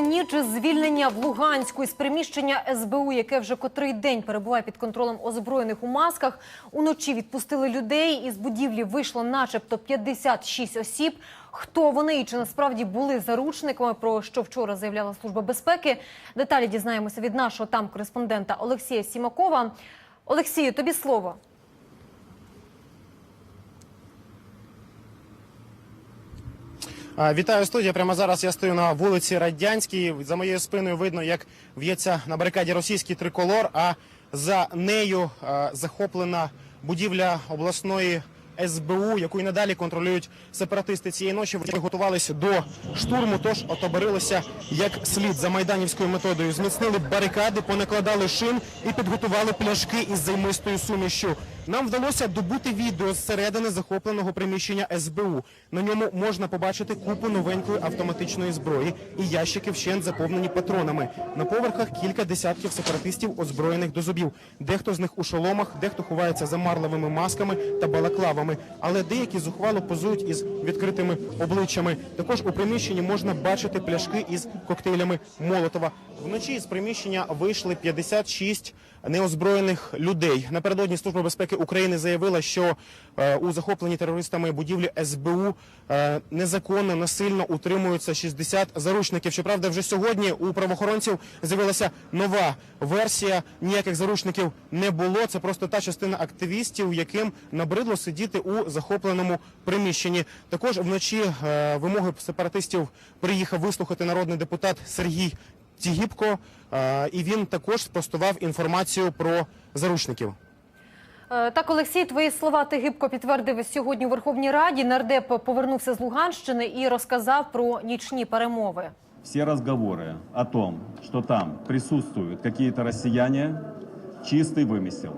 Ніч звільнення в Луганську із приміщення СБУ, яке вже котрий день перебуває під контролем озброєних у масках. Уночі відпустили людей. Із будівлі вийшло начебто 56 осіб. Хто вони і чи насправді були заручниками, про що вчора заявляла Служба безпеки. Деталі дізнаємося від нашого там кореспондента Олексія Сімакова. Олексію, тобі слово. Вітаю студія. Прямо зараз я стою на вулиці Радянській. За моєю спиною видно, як в'ється на барикаді російський триколор. А за нею захоплена будівля обласної СБУ, яку і надалі контролюють сепаратисти цієї ночі. Вони готувалися до штурму, тож отоборилися як слід за майданівською методою. Зміцнили барикади, понакладали шин і підготували пляшки із займистою сумішю. Нам вдалося добути відео зсередини захопленого приміщення СБУ. На ньому можна побачити купу новенької автоматичної зброї і ящики вщент заповнені патронами. На поверхах кілька десятків сепаратистів, озброєних до зубів. Дехто з них у шоломах, дехто ховається за марлевими масками та балаклавами. Але деякі зухвало позують із відкритими обличчями. Також у приміщенні можна бачити пляшки із коктейлями Молотова. Вночі з приміщення вийшли 56 неозброєних людей. Напередодні Служба безпеки України заявила, що е, у захопленій терористами будівлі СБУ е, незаконно насильно утримуються 60 заручників. Щоправда, вже сьогодні у правоохоронців з'явилася нова версія. Ніяких заручників не було. Це просто та частина активістів, яким набридло сидіти у захопленому приміщенні. Також вночі е, вимоги сепаратистів приїхав вислухати народний депутат Сергій Тігіпко, е, і він також спростував інформацію про заручників. Е, Так, Олексій, твої слова ти гибко підтвердив сьогодні у Верховній Раді. Нардеп повернувся з Луганщини і розказав про нічні перемови. Все разговоры о том, что там присутствуют какие-то россияне, чистый вымысел.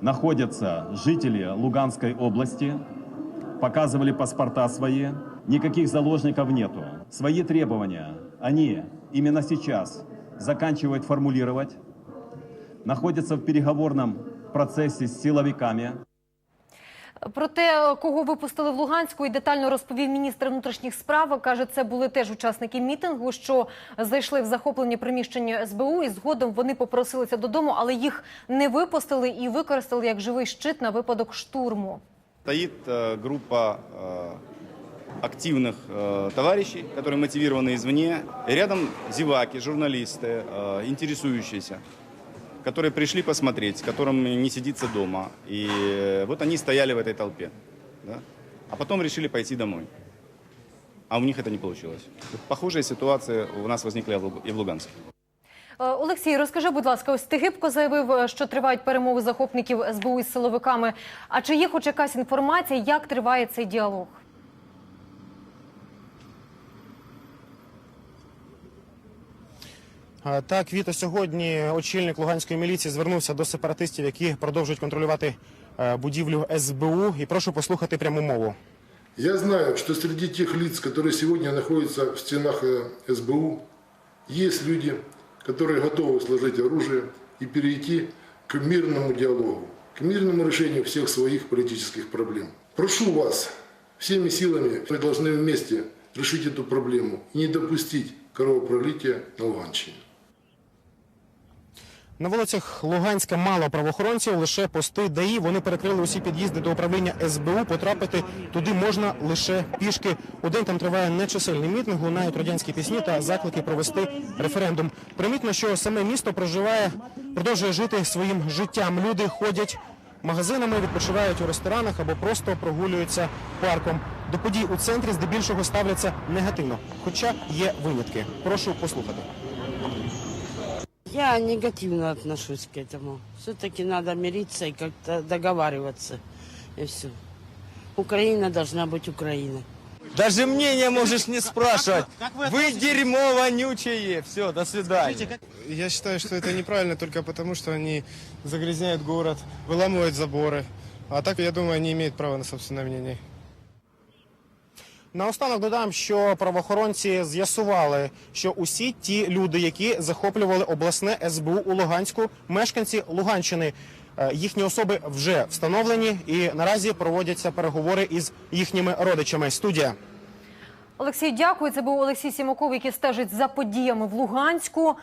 Находятся жители Луганской области, показывали паспорта свои, никаких заложников нету. Свои требования они именно сейчас заканчивают формулировать, находятся в переговорном процессе с силовиками. Про те, кого випустили в Луганську, і детально розповів міністр внутрішніх справ. Каже, це були теж учасники мітингу, що зайшли в захоплені приміщення СБУ, і згодом вони попросилися додому, але їх не випустили і використали як живий щит на випадок штурму. Стоит э, группа э, активных э, товарищей, которые мотивированы извне. И рядом зеваки, журналисты, э, интересующиеся, которые пришли посмотреть, которым не сидится дома. И э, вот они стояли в этой толпе. Да? А потом решили пойти домой. А у них это не получилось. Похожая ситуация у нас возникла и в Луг- и в Луганске. Е, Олексій, розкажи, будь ласка, ось ти гибко заявив, е, що тривають перемови захопників СБУ із силовиками. А чи є хоч якась інформація, як триває цей діалог? Так, Віта, сьогодні очільник Луганської міліції звернувся до сепаратистів, які продовжують контролювати е, будівлю СБУ. І прошу послухати пряму мову. Я знаю, что среди тех лиц, которые сегодня находятся в стенах э, СБУ, есть люди, которые готовы сложить оружие и перейти к мирному диалогу, к мирному решению всех своих политических проблем. Прошу вас, всеми силами мы должны вместе решить эту проблему и не допустить кровопролития на Луганщине. На вулицях Луганська мало правоохоронців, лише пости ДАІ. Вони перекрили усі під'їзди до управління СБУ. Потрапити туди можна лише пішки. У день там триває нечисельний мітинг, лунають радянські пісні та заклики провести референдум. Примітно, що саме місто проживає, продовжує жити своїм життям. Люди ходять магазинами, відпочивають у ресторанах або просто прогулюються парком. До подій у центрі здебільшого ставляться негативно, хоча є винятки. Прошу послухати. Я негативно отношусь к этому. Все-таки надо мириться и как-то договариваться. И все. Украина должна быть Украиной. Даже мнение можешь не спрашивать. Вы дерьмо вонючее. Все, до свидания. Я считаю, что это неправильно только потому, что они загрязняют город, выламывают заборы. А так, я думаю, они имеют право на собственное мнение. Наостанок додам, що правоохоронці з'ясували, що усі ті люди, які захоплювали обласне СБУ у Луганську, мешканці Луганщини, Е, їхні особи вже встановлені і наразі проводяться переговори із їхніми родичами. Студія. Олексій, дякую. Це був Олексій Сімаков, який стежить за подіями в Луганську.